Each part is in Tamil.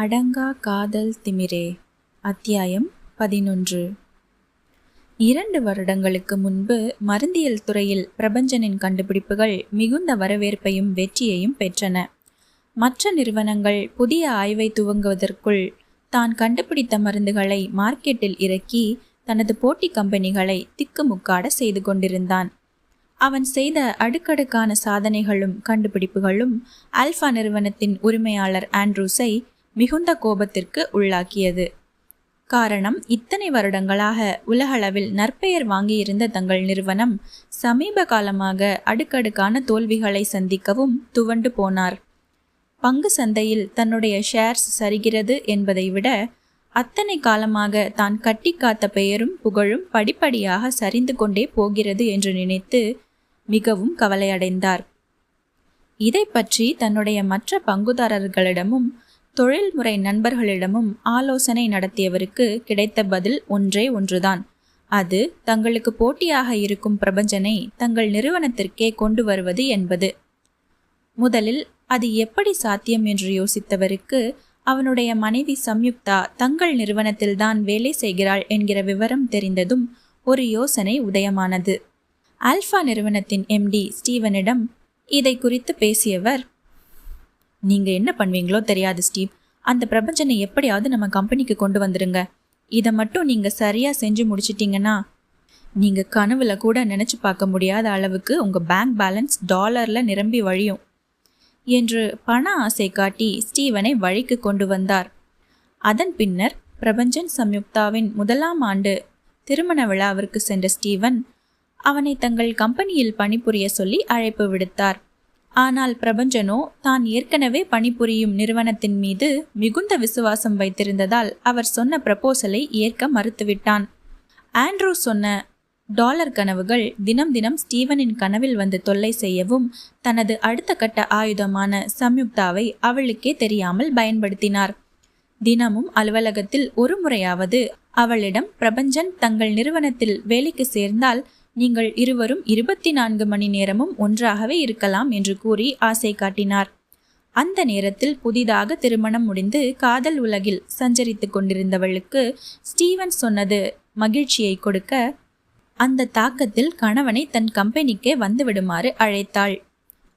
அடங்கா காதல் திமிரே. அத்தியாயம் பதினொன்று. இரண்டு வருடங்களுக்கு முன்பு மருந்தியல் துறையில் பிரபஞ்சனின் கண்டுபிடிப்புகள் மிகுந்த வரவேற்பையும் வெற்றியையும் பெற்றன. மற்ற நிறுவனங்கள் புதிய ஆய்வை துவங்குவதற்குள் தான் கண்டுபிடித்த மருந்துகளை மார்க்கெட்டில் இறக்கி தனது போட்டி கம்பெனிகளை திக்குமுக்காட செய்து கொண்டிருந்தான். அவன் செய்த அடுக்கடுக்கான சாதனைகளும் கண்டுபிடிப்புகளும் ஆல்ஃபா நிறுவனத்தின் உரிமையாளர் ஆண்ட்ரூஸை மிகுந்த கோபத்திற்கு உள்ளாக்கியது. காரணம் இத்தனை வருடங்களாக உலகளவில் நற்பெயர் வாங்கியிருந்த தங்கள் நிறுவனம் சமீப காலமாக அடுக்கடுக்கான தோல்விகளை சந்திக்கவும் துவண்டு போனார். பங்கு சந்தையில் தன்னுடைய ஷேர்ஸ் சரிகிறது என்பதை விட அத்தனை காலமாக தான் கட்டி காத்த பெயரும் புகழும் படிப்படியாக சரிந்து கொண்டே போகிறது என்று நினைத்து மிகவும் கவலையடைந்தார். இதை பற்றி தன்னுடைய மற்ற பங்குதாரர்களிடமும் தொழில்முறை நண்பர்களிடமும் ஆலோசனை நடத்தியவருக்கு கிடைத்த பதில் ஒன்றே ஒன்றுதான். அது தங்களுக்கு போட்டியாக இருக்கும் பிரபஞ்சனை தங்கள் நிறுவனத்திற்கே கொண்டு வருவது என்பது. முதலில் அது எப்படி சாத்தியம் என்று யோசித்தவருக்கு அவனுடைய மனைவி சம்யுக்தா தங்கள் நிறுவனத்தில்தான் வேலை செய்கிறாள் என்கிற விவரம் தெரிந்ததும் ஒரு யோசனை உதயமானது. ஆல்ஃபா நிறுவனத்தின் எம்டி ஸ்டீவனிடம் இதை குறித்து பேசியவர் நீங்கள் என்ன பண்ணுவீங்களோ தெரியாது ஸ்டீவ். அந்த பிரபஞ்சனை எப்படியாவது நம்ம கம்பெனிக்கு கொண்டு வந்துடுங்க இதை மட்டும் நீங்கள் சரியாக செஞ்சு முடிச்சிட்டிங்கன்னா நீங்கள் கனவுல கூட நினச்சி பார்க்க முடியாத அளவுக்கு உங்கள் பேங்க் பேலன்ஸ் டாலரில் நிரம்பி வழியும். என்று பண ஆசை காட்டி ஸ்டீவனை வழிக்கு கொண்டு வந்தார். அதன் பின்னர் பிரபஞ்சன் சம்யுக்தாவின் முதலாம் ஆண்டு திருமண விழாவிற்கு சென்ற ஸ்டீவன் அவனை தங்கள் கம்பெனியில் பணிபுரிய சொல்லி அழைப்பு விடுத்தார். ஆனால் பிரபஞ்சனோ தான் ஏற்கனவே பணிபுரியும் நிறுவனத்தின் மீது மிகுந்த விசுவாசம் வைத்திருந்ததால் அவர் சொன்ன ப்ரப்போசலை ஏற்க மறுத்துவிட்டான். ஆண்ட்ரூ சொன்ன டாலர் கனவுகள் தினம் தினம் ஸ்டீவனின் கனவில் வந்து தொல்லை செய்யவும் தனது அடுத்த கட்ட ஆயுதமான சம்யுக்தாவை அவளுக்கே தெரியாமல் பயன்படுத்தினார். தினமும் அலுவலகத்தில் ஒரு முறையாவது அவளிடம் பிரபஞ்சன் தங்கள் நிறுவனத்தில் வேலைக்கு சேர்ந்தால் நீங்கள் இருவரும் இருபத்தி நான்கு மணி நேரமும் ஒன்றாகவே இருக்கலாம் என்று கூறி ஆசை காட்டினார். அந்த நேரத்தில் புதிதாக திருமணம் முடிந்து காதல் உலகில் சஞ்சரித்து கொண்டிருந்தவளுக்கு ஸ்டீவன் சொன்னது மகிழ்ச்சியை கொடுக்க அந்த தாக்கத்தில் கணவனை தன் கம்பெனிக்கே வந்துவிடுமாறு அழைத்தாள்.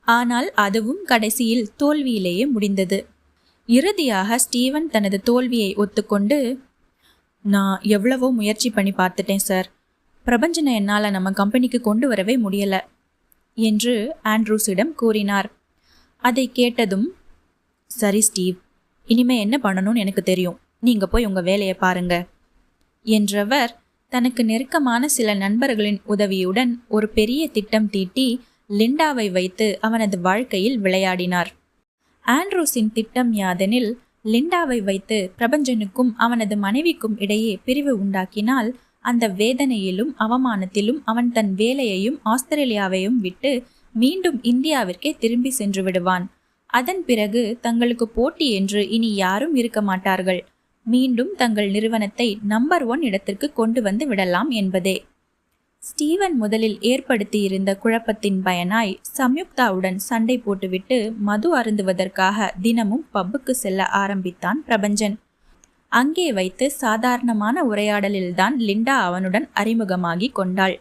ஆனால் அதுவும் கடைசியில் தோல்வியிலேயே முடிந்தது. இறுதியாக ஸ்டீவன் தனது தோல்வியை ஒத்துக்கொண்டு நான் எவ்வளவோ முயற்சி பண்ணி பார்த்துட்டேன் சார். பிரபஞ்சனை என்னால் நம்ம கம்பெனிக்கு கொண்டு வரவே முடியலை என்று ஆண்ட்ரூஸிடம் கூறினார். அதை கேட்டதும் சரி ஸ்டீவ் இனிமே என்ன பண்ணணும்னு எனக்கு தெரியும். நீங்கள் போய் உங்கள் வேலையை பாருங்க. என்றவர் தனக்கு நெருக்கமான சில நண்பர்களின் உதவியுடன் ஒரு பெரிய திட்டம் தீட்டி லிண்டாவை வைத்து அவனது வாழ்க்கையில் விளையாடினார். ஆண்ட்ரூஸின் திட்டம் யாதெனில் லிண்டாவை வைத்து பிரபஞ்சனுக்கும் அவனது மனைவிக்கும் இடையே பிரிவு உண்டாக்கினால் அந்த வேதனையிலும் அவமானத்திலும் அவன் தன் வேலையையும் ஆஸ்திரேலியாவையும் விட்டு மீண்டும் இந்தியாவிற்கே திரும்பி சென்று விடுவான். அதன் பிறகு தங்களுக்கு போட்டி என்று இனி யாரும் இருக்க மாட்டார்கள். மீண்டும் தங்கள் நிறுவனத்தை நம்பர் ஒன் இடத்திற்கு கொண்டு வந்து விடலாம் என்பதே. ஸ்டீவன் முதலில் ஏற்படுத்தியிருந்த குழப்பத்தின் பயனாய் சம்யுக்தாவுடன் சண்டை போட்டுவிட்டு மது அருந்துவதற்காக தினமும் பப்புக்கு செல்ல ஆரம்பித்தான் பிரபஞ்சன். அங்கே வைத்து சாதாரணமான உரையாடலில்தான் லிண்டா அவனுடன் அறிமுகமாகி கொண்டாள்.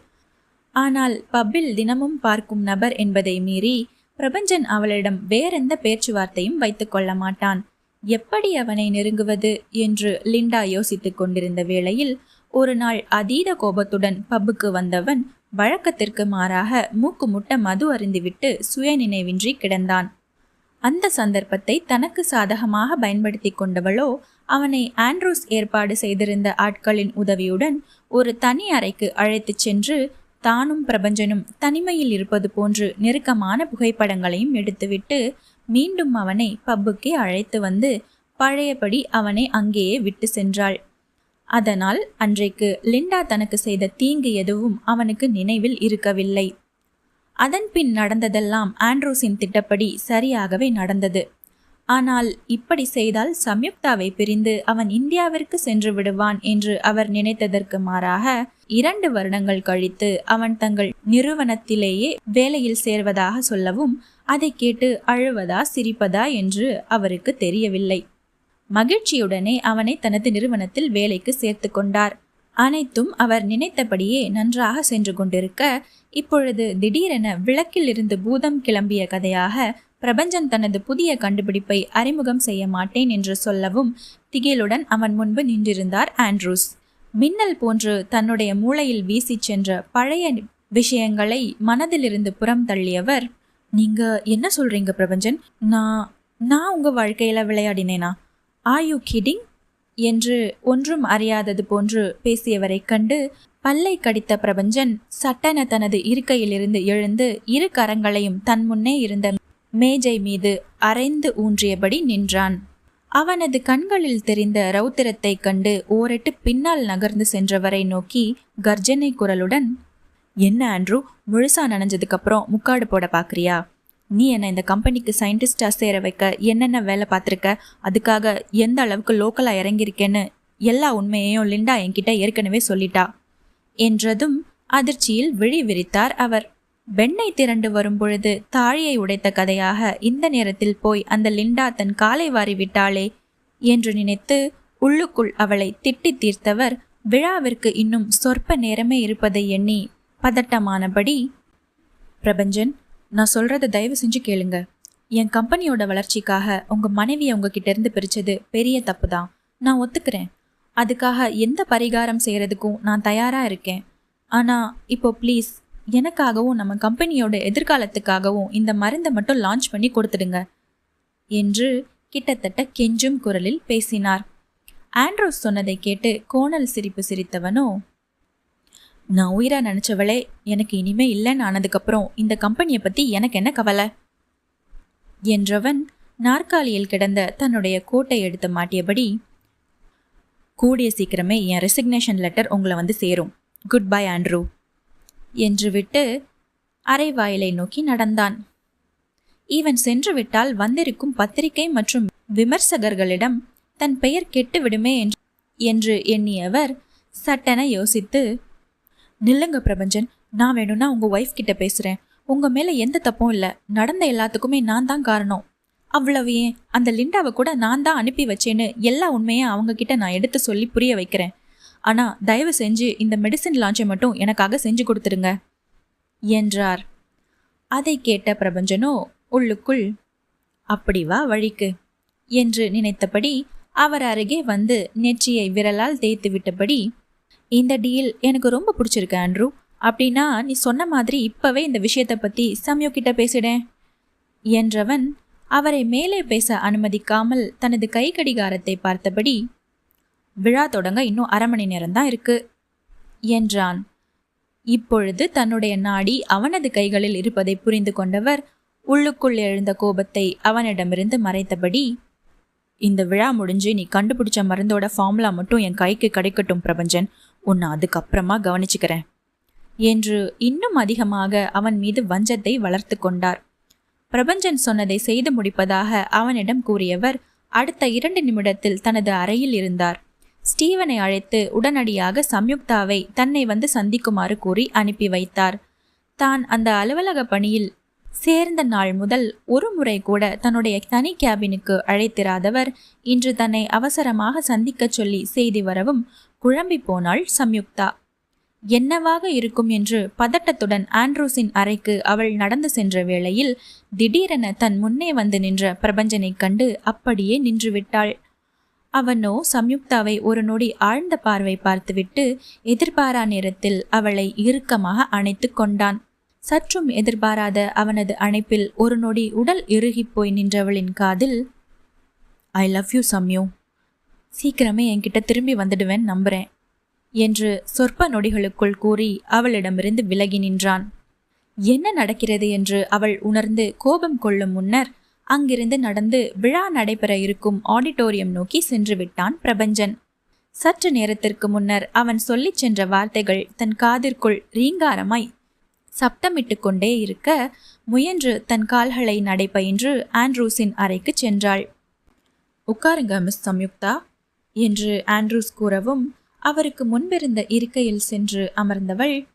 ஆனால் பப்பில் தினமும் பார்க்கும் நபர் என்பதை மீறி பிரபஞ்சன் அவளிடம் வேறெந்த பேச்சுவார்த்தையும் வைத்துக் கொள்ள மாட்டான். எப்படி அவனை நெருங்குவது என்று லிண்டா யோசித்துக் கொண்டிருந்த வேளையில் ஒரு நாள் அதீத கோபத்துடன் பப்புக்கு வந்தவன் வழக்கத்திற்கு மாறாக மூக்கு முட்ட மது அருந்திவிட்டு சுயநினைவின்றி கிடந்தான். அந்த சந்தர்ப்பத்தை தனக்கு சாதகமாக பயன்படுத்தி கொண்டவளோ அவனை ஆண்ட்ரூஸ் ஏற்பாடு செய்திருந்த ஆட்களின் உதவியுடன் ஒரு தனி அறைக்கு அழைத்துச் சென்று தானும் பிரபஞ்சனும் தனிமையில் இருப்பது போன்று நெருக்கமான புகைப்படங்களையும் எடுத்துவிட்டு மீண்டும் அவனை பப்புக்கே அழைத்து வந்து பழையபடி அவனை அங்கேயே விட்டு சென்றாள். அதனால் அன்றைக்கு லிண்டா தனக்கு செய்த தீங்கு எதுவும் அவனுக்கு நினைவில் இருக்கவில்லை. அதன் பின் நடந்ததெல்லாம் ஆண்ட்ரூஸின் திட்டப்படி சரியாகவே நடந்தது. ஆனால் இப்படி செய்தால் சம்யுக்தாவை பிரிந்து அவன் இந்தியாவிற்கு சென்று விடுவான் என்று அவர் நினைத்ததற்கு மாறாக இரண்டு வருடங்கள் கழித்து அவன் தங்கள் நிறுவனத்திலேயே வேலையில் சேர்வதாக சொல்லவும் அதை கேட்டு அழுவதா சிரிப்பதா என்று அவருக்கு தெரியவில்லை. மகிழ்ச்சியுடனே அவனை தனது நிறுவனத்தில் வேலைக்கு சேர்த்து கொண்டார். அனைத்தும் அவர் நினைத்தபடியே நன்றாக சென்று கொண்டிருக்க இப்பொழுது திடீரென விளக்கில் இருந்து பூதம் கிளம்பிய கதையாக பிரபஞ்சன் தனது புதிய கண்டுபிடிப்பை அறிமுகம் செய்ய மாட்டேன் என்று சொல்லவும் திகிலுடன் அவன் முன்பு நின்றிருந்தார் ஆண்ட்ரூஸ். மின்னல் போன்று தன்னுடைய மூளையில் வீசிச் சென்ற பழைய விஷயங்களை மனதிலிருந்து புறம் தள்ளியவர் நீங்க என்ன சொல்றீங்க பிரபஞ்சன்? நான் நான் உங்க வாழ்க்கையில விளையாடினேனா? ஆர் யூ கிடிங் என்று ஒன்றும் அறியாதது போன்று பேசியவரை கண்டு பல்லை கடித்த பிரபஞ்சன் சட்டென தனது இருக்கையிலிருந்து எழுந்து இரு கரங்களையும் தன் முன்னே இருந்த மேஜை மீது அரைந்து ஊன்றியபடி நின்றான். அவனது கண்களில் தெரிந்த ரௌத்திரத்தைக் கண்டு ஓரெட்டு பின்னால் நகர்ந்து சென்றவரை நோக்கி கர்ஜனை குரலுடன் என்ன ஆண்ட்ரூ முழுசா நனைஞ்சதுக்கப்புறம் முக்காடு போட பார்க்குறியா நீ என்ன இந்த கம்பெனிக்கு சயின்டிஸ்டாக சேர வைக்க என்னென்ன வேலை பார்த்துருக்க? அதுக்காக எந்த அளவுக்கு லோக்கலாக இறங்கியிருக்கேன்னு எல்லா உண்மையையும் லிண்டா என்கிட்ட ஏற்கனவே சொல்லிட்டா என்றதும் அதிர்ச்சியில் விழி விரித்தார் அவர். வெண்ணை திரண்டு வரும்பொழுது தாழியை உடைத்த கதையாக இந்த நேரத்தில் போய் அந்த லிண்டா தன் காலை வாரி விட்டாளே என்று நினைத்து உள்ளுக்குள் அவளை திட்டி தீர்த்தவர் விழாவிற்கு இன்னும் சொற்ப நேரமே இருப்பதை எண்ணி பதட்டமானபடி பிரபஞ்சன் நான் சொல்கிறத தயவு செஞ்சு கேளுங்க. என் கம்பெனியோட வளர்ச்சிக்காக உங்கள் மனைவியை உங்ககிட்ட இருந்து பிரித்தது பெரிய தப்பு தான் நான் ஒத்துக்கிறேன். அதுக்காக எந்த பரிகாரம் செய்கிறதுக்கும் நான் தயாராக இருக்கேன். ஆனால் இப்போ ப்ளீஸ் எனக்காகவும் நம்ம கம்பெனியோட எதிர்காலத்துக்காகவும் இந்த மருந்தை மட்டும் லான்ச் பண்ணி கொடுத்துடுங்க என்று கிட்டத்தட்ட கெஞ்சும் குரலில் பேசினார். ஆண்ட்ரோஸ் சொன்னதை கேட்டு கோணல் சிரிப்பு சிரித்தவனோ நான் உயிரா நினச்சவளே எனக்கு இனிமே இல்லைன்னு ஆனதுக்கப்புறம் இந்த கம்பெனியை பற்றி எனக்கு என்ன கவலை? என்றவன் நாற்காலியில் கிடந்த தன்னுடைய கோட்டை எடுத்து மாட்டியபடி கூடிய சீக்கிரமே என் ரெசிக்னேஷன் லெட்டர் உங்களை வந்து சேரும். Good bye Andrew. என்று விட்டு அரைவாயிலை நோக்கி நடந்தான். இவன் சென்றுவிட்டால் வந்திருக்கும் பத்திரிகை மற்றும் விமர்சகர்களிடம் தன் பெயர் கெட்டுவிடுமே என்று எண்ணியவர் சட்டென யோசித்து நில்லுங்க பிரபஞ்சன் நான் வேணும்னா உங்கள் ஒய்ஃப் கிட்ட பேசுகிறேன் உங்கள் மேலே எந்த தப்பும் இல்லை. நடந்த எல்லாத்துக்குமே நான் தான் காரணம். அவ்வளவு ஏன்? அந்த லிண்டாவை கூட நான் தான் அனுப்பி வச்சேன்னு எல்லா உண்மையும் அவங்க கிட்ட நான் எடுத்து சொல்லி புரிய வைக்கிறேன். ஆனால் தயவு செஞ்சு இந்த மெடிசின் லான்ச்சை மட்டும் எனக்காக செஞ்சு கொடுத்துருங்க என்றார். அதை கேட்ட பிரபஞ்சனோ உள்ளுக்குள் அப்படி வா வழிக்கு என்று நினைத்தபடி அவர் அருகே வந்து நெற்றியை விரலால் தேய்த்து விட்டபடி இந்த டீல் எனக்கு ரொம்ப பிடிச்சிருக்கு ஆண்ட்ரூ. அப்படின்னா நீ சொன்ன மாதிரி இப்பவே இந்த விஷயத்தை பற்றி சமயோ கிட்ட பேசிடேன் என்றவன் அவரை மேலே பேச அனுமதிக்காமல் தனது கை கடிகாரத்தை பார்த்தபடி விழா தொடங்க இன்னும் அரை மணி நேரம்தான் இருக்கு என்றான். இப்பொழுது தன்னுடைய நாடி அவனது கைகளில் இருப்பதை புரிந்து கொண்டவர் உள்ளுக்குள் எழுந்த கோபத்தை அவனிடமிருந்து மறைத்தபடி இந்த விழா முடிஞ்சு நீ கண்டுபிடிச்ச மருந்தோட ஃபார்முலா மட்டும் என் கைக்கு கிடைக்கட்டும் பிரபஞ்சன். உன்னை அதுக்கப்புறமா கவனிச்சுக்கிறேன் என்று இன்னும் அதிகமாக அவன் மீது வஞ்சத்தை வளர்த்து கொண்டார். பிரபஞ்சன் சொன்னதை செய்து முடிப்பதாக அவனிடம் கூறியவர் அடுத்த இரண்டு நிமிடத்தில் தனது அறையில் இருந்தார். ஸ்டீவனை அழைத்து உடனடியாக சம்யுக்தாவை தன்னை வந்து சந்திக்குமாறு கூறி அனுப்பி வைத்தார். தான் அந்த அலுவலக பணியில் சேர்ந்த நாள் முதல் ஒரு முறை கூட தன்னுடைய தனி கேபினுக்கு அழைத்திராதவர். இன்று தன்னை அவசரமாக சந்திக்கச் சொல்லி செய்தி வரவும் குழம்பி போனாள் சம்யுக்தா. என்னவாக இருக்கும் என்று பதட்டத்துடன் ஆண்ட்ரூஸின் அறைக்கு அவள் நடந்து சென்ற வேளையில் திடீரென தன் முன்னே வந்து நின்ற பிரபஞ்சனைக் கண்டு அப்படியே நின்றுவிட்டாள். அவனோ சம்யுக்தாவை ஒரு நொடி ஆழ்ந்த பார்வை பார்த்துவிட்டு எதிர்பாரா நேரத்தில் அவளை இறுக்கமாக அணைத்து கொண்டான். சற்றும் எதிர்பாராத அவனது அணைப்பில் ஒரு நொடி உடல் இறுகிப் போய் நின்றவளின் காதில் ஐ லவ் யூ சம்யு. சீக்கிரமே என்கிட்ட திரும்பி வந்துடுவேன் நம்புறேன் என்று சொற்ப நொடிகளுக்குள் கூறி அவளிடமிருந்து விலகி நின்றான். என்ன நடக்கிறது? என்று அவள் உணர்ந்து கோபம் கொள்ளும் முன்னர் அங்கிருந்து நடந்து விழா நடைபெற இருக்கும் ஆடிட்டோரியம் நோக்கி சென்று விட்டான் பிரபஞ்சன். சற்று நேரத்திற்கு முன்னர் அவன் சொல்லிச் சென்ற வார்த்தைகள் தன் காதிற்குள் ரீங்காரமாய் சப்தமிட்டு கொண்டே இருக்க முயன்று தன் கால்களை நடைபயின்று ஆண்ட்ரூஸின் அறைக்கு சென்றாள். உட்காருங்க மிஸ் சம்யுக்தா என்று ஆண்ட்ரூஸ் கூறவும் அவருக்கு முன்பிருந்த இருக்கையில் சென்று அமர்ந்தவள்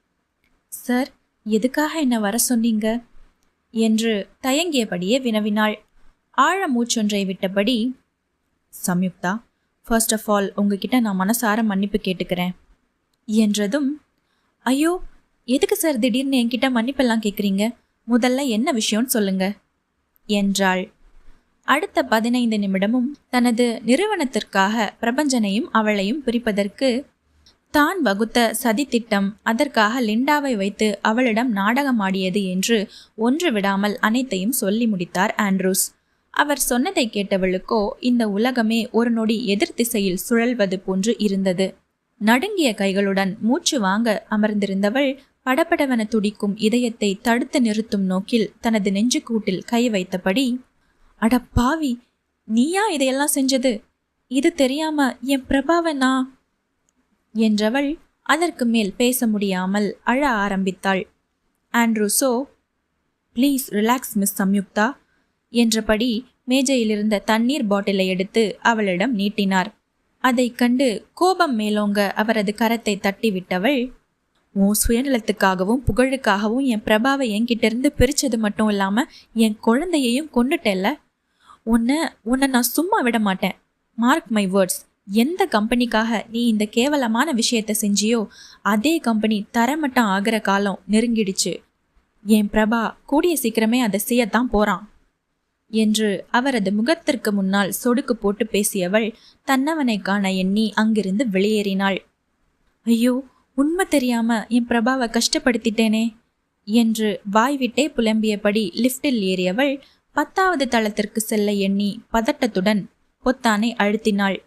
சார் எதுக்காக என்ன வர சொன்னீங்க? என்று தயங்கியபடியே வினவினாள். ஆழ மூச்சொன்றை விட்டபடி சம்யுக்தா ஃபர்ஸ்ட் ஆஃப் ஆல் உங்ககிட்ட நான் மனசார மன்னிப்பு கேட்டுக்கிறேன். என்றதும் ஐயோ எதுக்கு சார் திடீர்னு என்கிட்ட மன்னிப்பெல்லாம் கேட்குறீங்க முதல்ல என்ன விஷயம்னு சொல்லுங்க. என்றாள். அடுத்த பதினைந்து நிமிடமும் தனது நிறுவனத்திற்காக பிரபஞ்சனையும் அவளையும் பிரிப்பதற்கு தான் வகுத்த சதித்திட்டம் அதற்காக லிண்டாவை வைத்து அவளிடம் நாடகமாடியது என்று ஒன்று விடாமல் அனைத்தையும் சொல்லி முடித்தார் ஆண்ட்ரூஸ். அவர் சொன்னதை கேட்டவளுக்கோ இந்த உலகமே ஒரு நொடி எதிர் திசையில் சுழல்வது போன்று இருந்தது. நடுங்கிய கைகளுடன் மூச்சு வாங்க அமர்ந்திருந்தவள் படபடவன துடிக்கும் இதயத்தை தடுத்து நிறுத்தும் நோக்கில் தனது நெஞ்சுக்கூட்டில் கை வைத்தபடி அட பாவி நீயா இதையெல்லாம் செஞ்சது? இது தெரியாம என் பிரபாவை நான் என்றவள் அதற்கு மேல் பேச முடியாமல் அழ ஆரம்பித்தாள். ஆண்ட்ரூசோ ப்ளீஸ் ரிலாக்ஸ் மிஸ் சம்யுக்தா என்றபடி மேஜையிலிருந்த தண்ணீர் பாட்டிலை எடுத்து அவளிடம் நீட்டினார். அதைக் கண்டு கோபம் மேலோங்க அவரது கரத்தை தட்டிவிட்டவள் உன் சுயநலத்துக்காகவும் புகழுக்காகவும் என் பிரபாவை என்கிட்டேருந்து பிரித்தது பிரிச்சது மட்டும் இல்லாமல் என் குழந்தையையும் கொண்டுட்டேல்ல உன்னை உன்னை நான் சும்மா விட மாட்டேன். மார்க் மை வேர்ட்ஸ் எந்த கம்பெனிக்காக நீ இந்த கேவலமான விஷயத்த செஞ்சியோ அதே கம்பெனி தரமட்டம் ஆகிற காலம் நெருங்கிடுச்சு. என் பிரபா கூடிய சீக்கிரமே அதை செய்யத்தான் போறான். என்று அவரது முகத்திற்கு முன்னால் சொடுக்கு போட்டு பேசியவள் தன்னவனை காண எண்ணி அங்கிருந்து வெளியேறினாள். ஐயோ உண்மை தெரியாம என் பிரபாவை கஷ்டப்படுத்திட்டேனே என்று வாய்விட்டே புலம்பியபடி லிஃப்டில் ஏறியவள் பத்தாவது தளத்திற்கு செல்ல எண்ணி பதட்டத்துடன் பொத்தானை அழுத்தினாள்.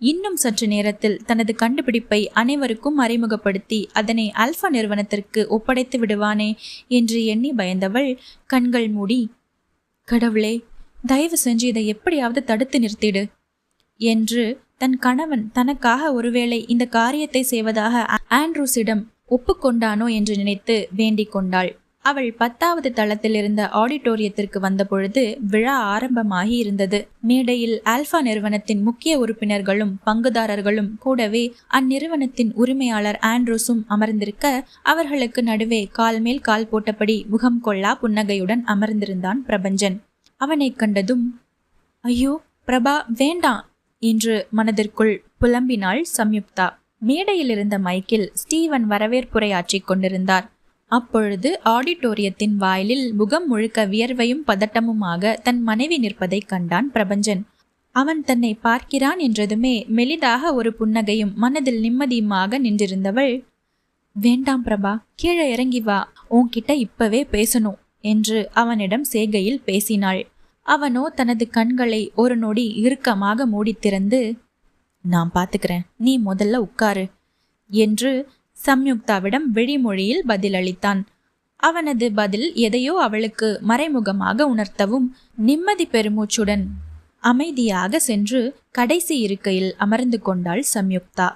இன்னும் சற்று நேரத்தில் தனது கண்டுபிடிப்பை அனைவருக்கும் அறிமுகப்படுத்தி அதனை அல்ஃபா நிறுவனத்திற்கு ஒப்படைத்து விடுவானே என்று எண்ணி பயந்தவள் கண்கள் மூடி கடவுளே தயவு செஞ்சு இதை எப்படியாவது தடுத்து நிறுத்திடு என்று தன் கணவன் தனக்காக ஒருவேளை இந்த காரியத்தை செய்வதாக ஆண்ட்ரூஸிடம் ஒப்புக்கொண்டானோ என்று நினைத்து வேண்டிக் கொண்டாள். அவள் பத்தாவது தளத்தில் இருந்த ஆடிட்டோரியத்திற்கு வந்தபொழுது விழா ஆரம்பமாகி இருந்தது மேடையில் ஆல்பா நிறுவனத்தின் முக்கிய உறுப்பினர்களும் பங்குதாரர்களும் கூடவே அந்நிறுவனத்தின் உரிமையாளர் ஆண்ட்ரூஸும் அமர்ந்திருக்க அவர்களுக்கு நடுவே கால் மேல் கால் போட்டபடி முகம் கொள்ளா புன்னகையுடன் அமர்ந்திருந்தான் பிரபஞ்சன். அவனை கண்டதும் ஐயோ பிரபா வேண்டாம் என்று மனதிற்குள் புலம்பினாள் சம்யுக்தா. மேடையில் இருந்த மைக்கில் ஸ்டீவன் வரவேற்புரையாற்றிக் கொண்டிருந்தார். அப்பொழுது ஆடிட்டோரியத்தின் வாயிலில் முகம் முழுக்க வியர்வையும் பதட்டமுமாக தன் மனைவி நிற்பதை கண்டான் பிரபஞ்சன். அவன் தன்னை பார்க்கிறான் என்றதுமே மெலிதாக ஒரு புன்னகையும் மனதில் நிம்மதியுமாக நின்றிருந்தவள் வேண்டாம் பிரபா கீழே இறங்கி வா உன்கிட்ட இப்பவே பேசணும் என்று அவனிடம் சேகையில் பேசினாள். அவனோ தனது கண்களை ஒரு நொடி இறுக்கமாக மூடித்திறந்து நான் பார்த்துக்கிறேன் நீ முதல்ல உட்காரு என்று சம்யுக்தாவிடம் விழிமொழியில் பதிலளித்தான். அவனது பதில் எதையோ அவளுக்கு மறைமுகமாக உணர்த்தவும் நிம்மதி பெருமூச்சுடன் அமைதியாக சென்று கடைசி இருக்கையில் அமர்ந்து கொண்டாள் சம்யுக்தா.